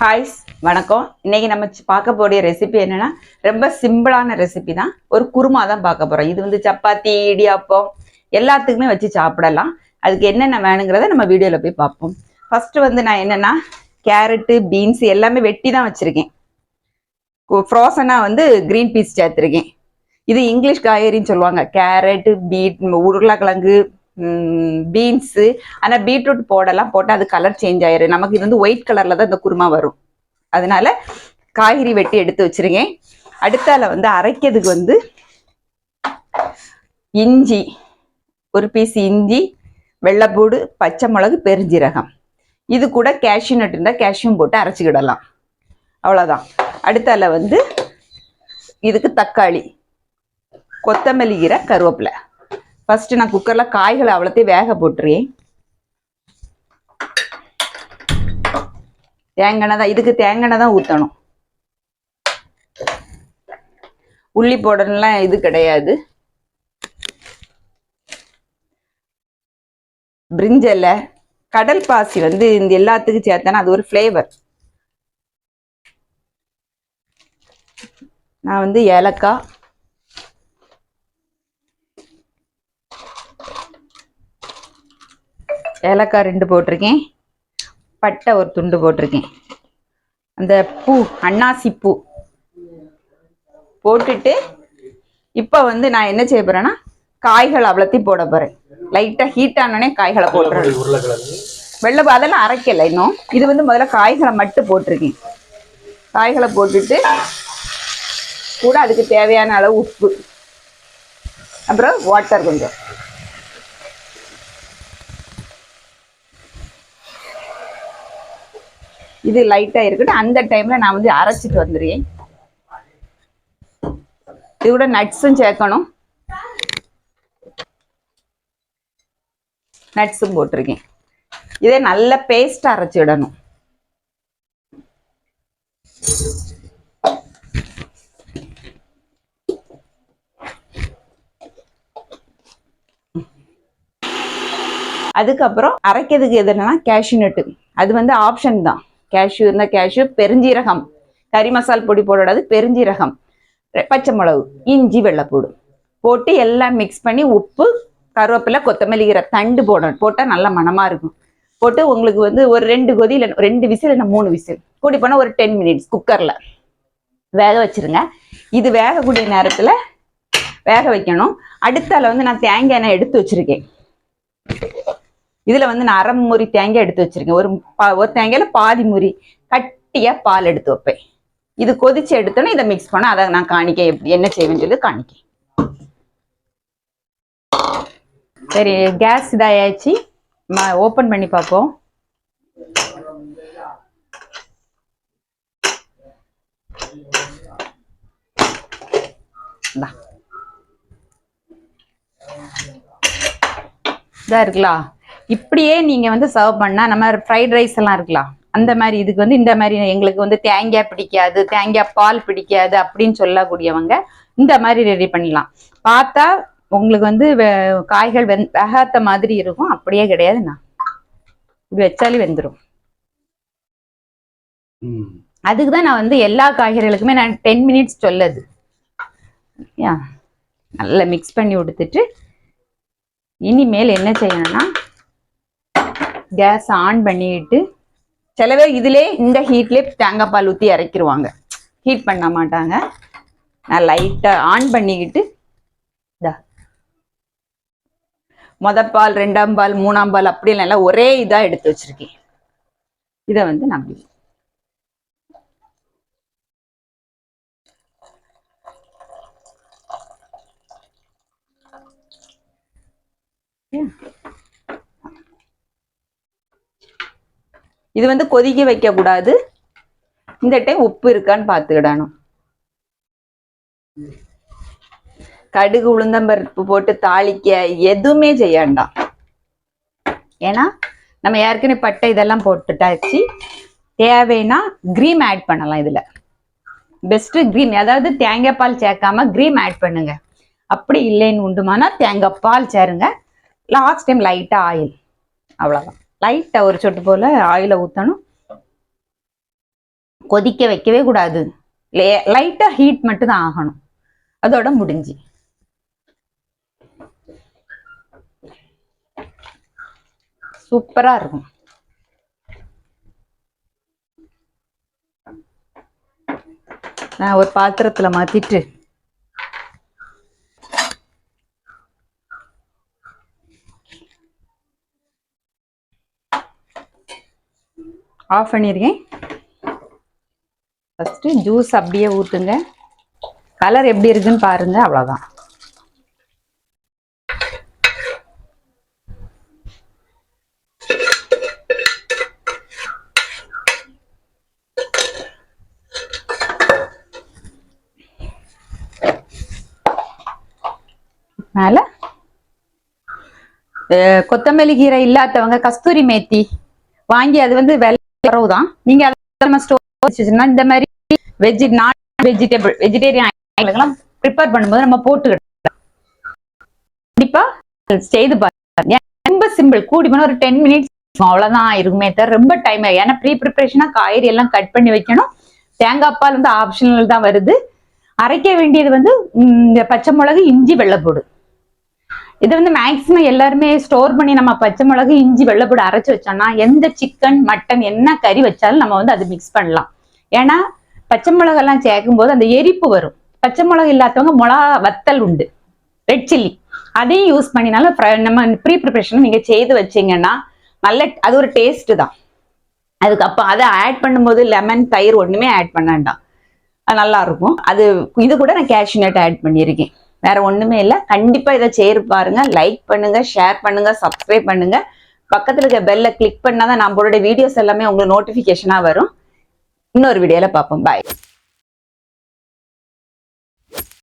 ஹாய்ஸ் வணக்கம். இன்றைக்கி நம்ம பார்க்க போகிற ரெசிபி என்னென்னா ரொம்ப சிம்பிளான ரெசிபி தான். ஒரு குருமா தான் பார்க்க போகிறோம் இது வந்து சப்பாத்தி இடியாப்பம் எல்லாத்துக்குமே வச்சு சாப்பிடலாம். அதுக்கு என்னென்ன வேணுங்கிறத நம்ம வீடியோவில் போய் பார்ப்போம். ஃபஸ்ட்டு வந்து நான் என்னென்னா கேரட்டு பீன்ஸ் எல்லாமே வெட்டி தான் வச்சுருக்கேன். ஃப்ரோசனாக வந்து க்ரீன் பீஸ் சேர்த்துருக்கேன். இது இங்கிலீஷ் காய்கறின்னு சொல்லுவாங்க. கேரட்டு பீட் உருளைக்கிழங்கு பீன்ஸு ஆனால் பீட்ரூட் போடலாம் போட்டால் அது கலர் சேஞ்ச் ஆயிரும். நமக்கு இது வந்து ஒயிட் கலரில் தான் இந்த குருமா வரும். அதனால காய்கறி வெட்டி எடுத்து வச்சிருக்கேன். அடுத்தால வந்து அரைக்கிறதுக்கு வந்து இஞ்சி ஒரு பீஸ் இஞ்சி வெள்ளைப்பூடு பச்சை மிளகு பெருஞ்சீரகம். இது கூட கேஷ்யூ நட் இருந்தால் கேஷ்யூம் போட்டு அரைச்சிக்கிடலாம். அவ்வளோதான் அடுத்தால வந்து இதுக்கு தக்காளி கொத்தமல்லி கீரை கருவேப்பிலை. ஃபர்ஸ்ட் நான் குக்கரில் காய்களை அவ்வளோத்தையும் வேக போட்டுருவேன் தேங்காய் தான் இதுக்கு தேங்காய் தான் ஊற்றணும் உள்ளி போடணும்லாம் இது கிடையாது. பிரிஞ்சலை கடல் பாசி வந்து இந்த எல்லாத்துக்கும் சேர்த்தனா அது ஒரு ஃப்ளேவர் நான் வந்து ஏலக்காய் ஏலக்காய் ரெண்டு போட்டிருக்கேன். பட்டை ஒரு துண்டு போட்டிருக்கேன். அந்த பூ அன்னாசி பூ போட்டுட்டு இப்போ வந்து நான் என்ன செய்ய போறேன்னா காய்கள் அவ்வளோத்தையும் போட போறேன். லைட்டாக ஹீட் ஆனோடனே காய்களை போட்டுறேன் வெள்ளை அதெல்லாம் அரைக்கலை இன்னும். இது வந்து முதல்ல காய்களை மட்டும் போட்டிருக்கேன். காய்களை போட்டுட்டு கூட அதுக்கு தேவையான அளவு உப்பு. அப்புறம் வாட்டர் கொஞ்சம். இது லைட்டாக இருக்கட்டும். அந்த டைமில் நான் வந்து அரைச்சிட்டு வந்துடுறேன். இது கூட நட்ஸும் சேர்க்கணும். நட்ஸும் போட்டிருக்கேன். இதே நல்ல பேஸ்ட் அரைச்சிடணும் அதுக்கப்புறம் அரைக்கிறதுக்கு எது கேஷ்யூ நட்டு அது வந்து ஆப்ஷன் தான். கேஷ்யூ இருந்தால் கேஷ்யூ பெருஞ்சீரகம். கறி மசால் பொடி போடாது பெருஞ்சீரகம். பச்சை மிளகு இஞ்சி வெள்ளைப்பூடு. போட்டு எல்லாம் மிக்ஸ் பண்ணி உப்பு கருவேப்பிலை கொத்தமல்லி கீரை தண்டு போடணும் போட்டால் நல்ல மணமாக இருக்கும். போட்டு உங்களுக்கு வந்து ஒரு ரெண்டு கொதி இல்லை ரெண்டு விசில் இல்லை மூணு விசில். கூடி போனால் ஒரு டென் மினிட்ஸ் குக்கரில் வேக வச்சிருங்க. இது வேகக்கூடிய நேரத்தில் வேக வைக்கணும். அடுத்தால வந்து நான் தேங்காய் எண்ணெய் எடுத்து வச்சிருக்கேன். இதில் வந்து நான் அரை முறி தேங்காய் எடுத்து வச்சிருக்கேன். ஒரு பா ஒரு தேங்காயில் பாதி முறி கட்டியாக பால் எடுத்து வைப்பேன். இது கொதிச்சு எடுத்தோன்னே இதை மிக்ஸ் பண்ண அதை நான் காணிக்க எப்படி என்ன செய்வேன்னு சொல்லி காணிக்க சரி கேஸ் இதாயாச்சு. ஓப்பன் பண்ணி பார்ப்போம். இந்தா. இதா இப்படியே நீங்க வந்து சர்வ் பண்ணா நம்ம ஃப்ரைட் ரைஸ் எல்லாம் இருக்கலாம் அந்த மாதிரி இதுக்கு வந்து இந்த மாதிரி எங்களுக்கு வந்து தேங்காய் பிடிக்காது தேங்காய் பால் பிடிக்காது அப்படின்னு சொல்லக்கூடியவங்க இந்த மாதிரி ரெடி பண்ணலாம் பார்த்தா உங்களுக்கு வந்து காய்கள் வெந் வேகாத்த மாதிரி இருக்கும். அப்படியே கிடையாதுண்ணா இது வச்சாலே வெந்துடும். அதுக்கு தான் நான் வந்து எல்லா காய்கறிகளுக்குமே நான் டென் மினிட்ஸ் சொல்லது. நல்லா மிக்ஸ் பண்ணி கொடுத்துட்டு இனிமேல் என்ன செய்யணும்னா கேஸ் ஆன் பண்ணிட்டு சில பேர் இதிலே இந்த ஹீட்லேயே தேங்காய் பால் ஊற்றி இறக்கிடுவாங்க ஹீட் பண்ண மாட்டாங்க. நான் லைட்டாக ஆன் பண்ணிக்கிட்டு இதா. மொத பால் ரெண்டாம் பால் மூணாம் பால் அப்படிலாம் எல்லாம் ஒரே இதாக எடுத்து வச்சிருக்கேன். இதை வந்து நான் Yeah. இது வந்து கொதிக்க வைக்கக்கூடாது. இந்த டைம் உப்பு இருக்கான்னு பார்த்துக்கிடணும். கடுகு உளுந்தம்பருப்பு போட்டு தாளிக்க எதுவுமே செய்யாண்டாம் ஏன்னா நம்ம ஏற்கனவே பட்டை இதெல்லாம் போட்டுட்டாச்சு. தேவைன்னா க்ரீம் ஆட் பண்ணலாம் இதில். பெஸ்ட்டு கிரீம் அதாவது தேங்காய் பால் சேர்க்காம க்ரீம் ஆட் பண்ணுங்க. அப்படி இல்லைன்னு உண்டுமானா தேங்காய் பால் சேருங்க. லாஸ்ட் டைம் லைட்டாக ஆயில். அவ்வளோதான் லைட்டாக ஒரு சொட்டு போல் ஆயிலை ஊற்றணும் கொதிக்க வைக்கவே கூடாது. லே லைட்டாக ஹீட் மட்டும் தான் ஆகணும். அதோட முடிஞ்சு. சூப்பராக இருக்கும். நான் ஒரு பாத்திரத்தில் மாற்றிட்டு ஆஃப் பண்ணியிருக்கேன் ஃபஸ்ட்டு ஜூஸ் அப்படியே ஊற்றுங்க கலர் எப்படி இருக்குன்னு பாருங்க அவ்வளோதான் மேலே கொத்தமல்லி கீரை இல்லாதவங்க கஸ்தூரி மேத்தி வாங்கி அது வந்து விலை குறவு தான் நீங்க ஸ்டோர் இந்த மாதிரி வெஜ் நான் வெஜிடபிள் வெஜிடேரியன் ஐட்டங்கள்லாம் ப்ரிப்பேர் பண்ணும்போது நம்ம போட்டுக்கிட்டோம் கண்டிப்பா செய்து பாருங்க. ரொம்ப சிம்பிள் கூடி போனா ஒரு டென் மினிட்ஸ் அவ்வளவுதான் இருக்குமே தவிர ரொம்ப டைம் ஏன்னா ப்ரீ ப்ரிப்பரேஷனா காய்கறி எல்லாம் கட் பண்ணி வைக்கணும். தேங்காய் பால் வந்து ஆப்ஷனல் தான் வருது. அரைக்க வேண்டியது வந்து இந்த பச்சை மிளகு இஞ்சி வெள்ளைப்பூடு இது வந்து மேக்சிமம் எல்லாருமே ஸ்டோர் பண்ணி நம்ம பச்சை மிளகு இஞ்சி வெள்ளைப்பூடு அரைச்சு வச்சோம்னா எந்த சிக்கன் மட்டன் என்ன கறி வச்சாலும் நம்ம வந்து அது மிக்ஸ் பண்ணலாம். ஏன்னா பச்சை மிளகெல்லாம் சேர்க்கும் போது அந்த எரிப்பு வரும். பச்சை மிளகு இல்லாதவங்க மிளகா வத்தல் உண்டு ரெட் சில்லி அதையும் யூஸ் பண்ணினாலும் நம்ம ப்ரீ ப்ரிப்ரேஷன் நீங்க செய்து வச்சீங்கன்னா நல்ல அது ஒரு டேஸ்ட் தான். அதுக்கு அதை ஆட் பண்ணும்போது லெமன் தயிர் ஒன்றுமே ஆட் பண்ண வேண்டாம். அது நல்லா இருக்கும். அது இது கூட நான் கேஷ்யூ நட் ஆட் பண்ணியிருக்கேன். வேற ஒண்ணுமே இல்லை. கண்டிப்பா இதை செய்து பாருங்க. லைக் பண்ணுங்க ஷேர் பண்ணுங்க சப்ஸ்கிரைப் பண்ணுங்க. பக்கத்துல இருக்க பெல்ல கிளிக் பண்ணாதான் நம்மளோட வீடியோஸ் எல்லாமே உங்களுக்கு நோட்டிபிகேஷனா வரும். இன்னொரு வீடியோல பார்ப்போம். பாய்